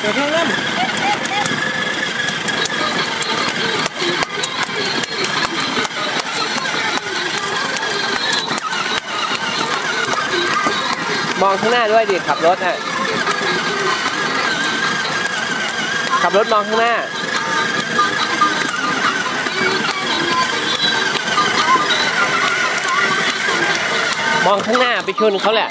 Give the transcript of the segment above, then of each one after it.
เดี๋ยวเพิ่งเริ่มมองข้างหน้าด้วยดิขับรถอะ ขับรถมองข้างหน้า มองข้างหน้าไปชนเขาแหละ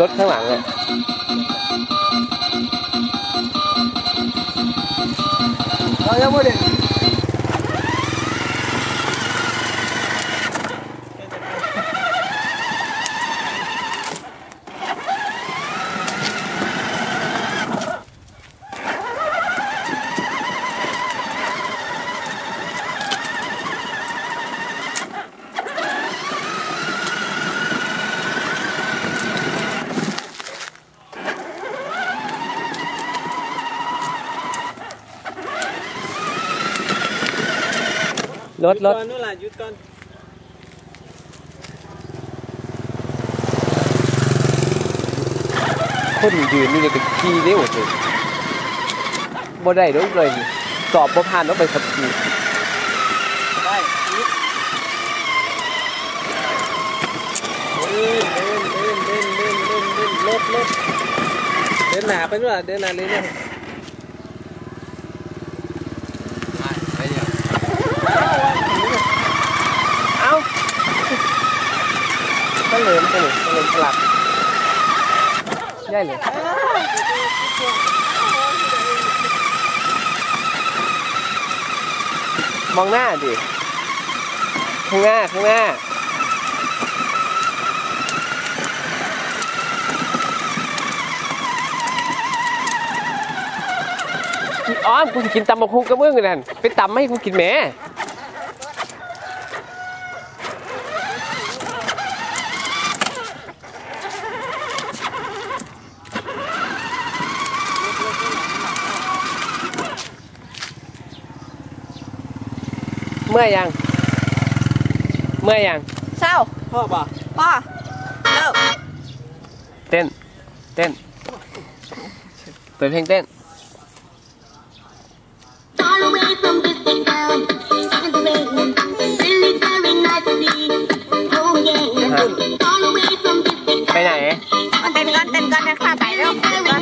รถข้างหลังอะเอายังไม่ได้ รถรถก่อนนู่นล่ะหยุดก่อนคนยืนนี่เลยก็ขี่เร็วเลยบ่ได้ด้วยเลยนี่สอบบ่ผ่านต้องไปขับขี่ได้หยุดเดินเดินเดินเดินเดินเดินเดินรถรถเดินหนาไปนู่นล่ะเดินหนาเลยเนี่ย เอ้าก็ เหลิมไปเลยเหลิมสลับได้เลยมองหน้าดิข้างหน้าข้างหน้าอ๋อกูสิกินตำบักหุ่งกับมึงนั่นไปตำให้กูกินแหม มื่อยยัง เมื่อยยังเศร้าพ่อป่ะพ่อเลิกเต้น เต้นเปิดเพลงเต้น Far away from this big town, and the rain, really very nice to see. Oh yeah, far away from this big ไปไหนมันเต้นกันเต้นกันนะข้าไปแล้ว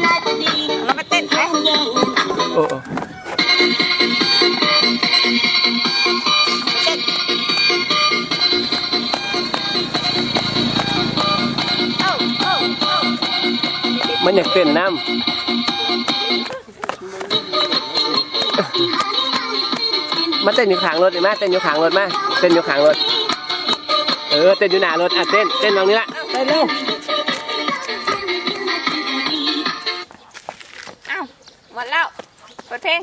มันอยากเต้นน้ำมาเต้นอยู่ข้างรถเห็นไหมเต้นอยู่ข้างรถมาเต้นอยู่ข้างรถ เออเต้นอยู่หน้ารถอะเต้นเต้นตรงนี้ละไปเร็วเอ้าหมดแล้วเปิดเพลง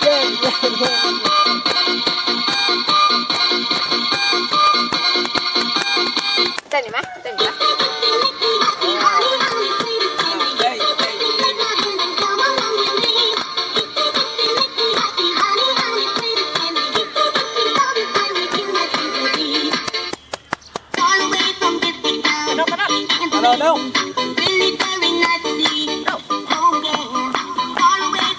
เต้ ด and เอา the เร็ว rain, really very nice to see. Oh yeah, far away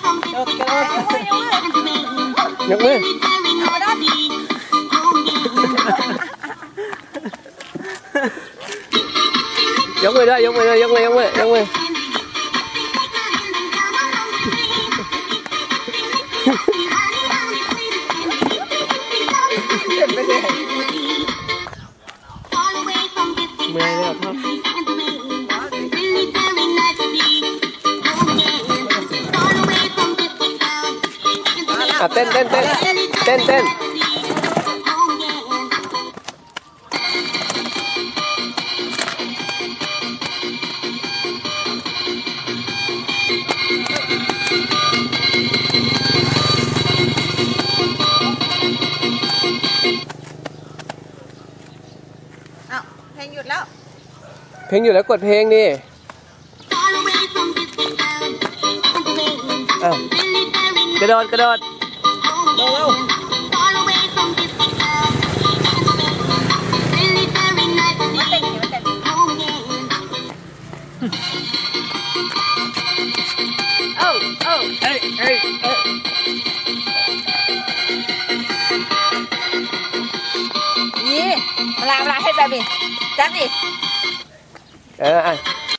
from อะเต้นเต้นเต้นเต้นเต้นเอาเพลงหยุดแล้ว เพลงอยู่แล้วกดเพลงนี่อ้ากระโดดกระโดด đâu đâu Oh, oh. Hey, hey, yeah, làm lại hết ra mình. Dám gì? Ờ, à.